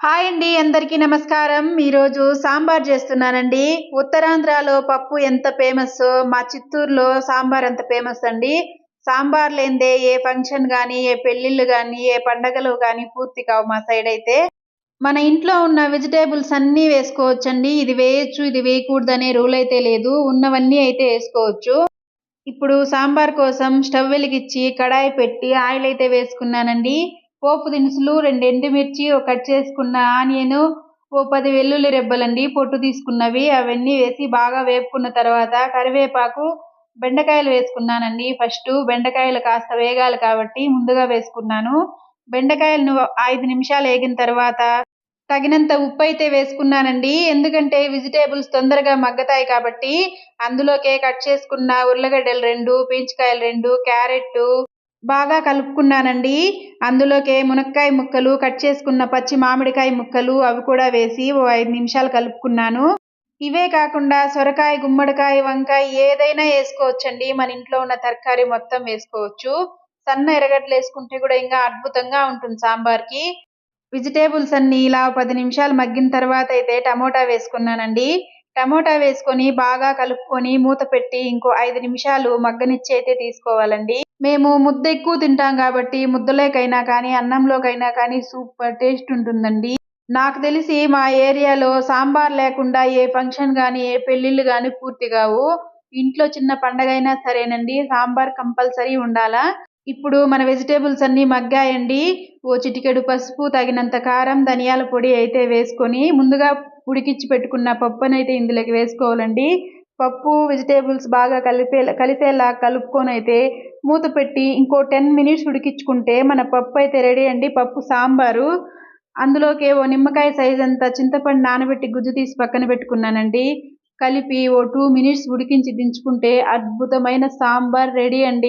Hi అండి అందరికీ నమస్కారం. ఈరోజు సాంబార్ చేస్తున్నానండి. ఉత్తరాంధ్రలో పప్పు ఎంత ఫేమస్? మా చిత్తూరులో సాంబార్ ఎంత ఫేమస్ అండి. సాంబార్ లేదే ఏ ఫంక్షన్ కానీ ఏ పెళ్ళిళ్ళు కానీ ఏ పండగలు కానీ పూర్తి కావు మా సైడ్ అయితే. మన ఇంట్లో ఉన్న వెజిటేబుల్స్ అన్నీ వేసుకోవచ్చండి. ఇది వేయచ్చు ఇది వేయకూడదు అనే రూల్ అయితే లేదు. ఉన్నవన్నీ అయితే వేసుకోవచ్చు. ఇప్పుడు సాంబార్ కోసం స్టవ్ వెలిగించి కడాయి పెట్టి ఆయిల్ అయితే వేసుకున్నానండి. పోపు దినుసులు రెండు ఎండుమిర్చి ఒక కట్ చేసుకున్న ఆనియన్ ఓ పది వెల్లుల్లి రెబ్బలండి పొట్టు తీసుకున్నవి. అవన్నీ వేసి బాగా వేపుకున్న తర్వాత కరివేపాకు బెండకాయలు వేసుకున్నానండి. ఫస్ట్ బెండకాయలు కాస్త వేగాలి కాబట్టి ముందుగా వేసుకున్నాను. బెండకాయలను ఐదు నిమిషాలు వేగిన తర్వాత తగినంత ఉప్పు అయితే వేసుకున్నానండి. ఎందుకంటే వెజిటేబుల్స్ తొందరగా మగ్గతాయి కాబట్టి అందులోకే కట్ చేసుకున్న ఉర్లగడ్డలు రెండు పీచుకాయలు రెండు క్యారెట్ బాగా కలుపుకున్నానండి. అందులోకే మునక్కాయ ముక్కలు కట్ చేసుకున్న పచ్చి మామిడికాయ ముక్కలు అవి కూడా వేసి ఓ ఐదు నిమిషాలు కలుపుకున్నాను. ఇవే కాకుండా సొరకాయ గుమ్మడికాయ వంకాయ ఏదైనా వేసుకోవచ్చండి. మన ఇంట్లో ఉన్న తరకారీ మొత్తం వేసుకోవచ్చు. సన్న ఎరగడ్లు వేసుకుంటే కూడా ఇంకా అద్భుతంగా ఉంటుంది సాంబార్కి. వెజిటేబుల్స్ అన్ని ఇలా పది నిమిషాలు మగ్గిన తర్వాత అయితే టమోటా వేసుకున్నానండి. టమోటా వేసుకొని బాగా కలుపుకొని మూత పెట్టి ఇంకో ఐదు నిమిషాలు మగ్గనిచ్చి అయితే తీసుకోవాలండి. మేము ముద్ద ఎక్కువ తింటాం కాబట్టి ముద్దలోకైనా కానీ అన్నంలోకైనా కానీ సూపర్ టేస్ట్ ఉంటుందండి. నాకు తెలిసి మా ఏరియాలో సాంబార్ లేకుండా ఏ ఫంక్షన్ కానీ ఏ పెళ్ళిళ్ళు కానీ పూర్తి కావు. ఇంట్లో చిన్న పండగ అయినా సరేనండి. సాంబార్ కంపల్సరీ ఉండాలా? ఇప్పుడు మన వెజిటేబుల్స్ అన్నీ మగ్గాయండి. ఓ చిటికెడు పసుపు తగినంత కారం ధనియాల పొడి అయితే వేసుకొని ముందుగా ఉడికించి పెట్టుకున్న పప్పునైతే అయితే ఇందులోకి వేసుకోవాలండి. పప్పు వెజిటేబుల్స్ బాగా కలిపే కలిసేలా కలుపుకొని అయితే మూత పెట్టి ఇంకో టెన్ మినిట్స్ ఉడికించుకుంటే మన పప్పు అయితే రెడీ అండి. పప్పు సాంబారు. అందులోకి ఓ నిమ్మకాయ సైజ్ అంత చింతపండు నానబెట్టి గుజ్జు తీసి పక్కన పెట్టుకున్నానండి. కలిపి ఓ టూ మినిట్స్ ఉడికించి దించుకుంటే అద్భుతమైన సాంబార్ రెడీ అండి.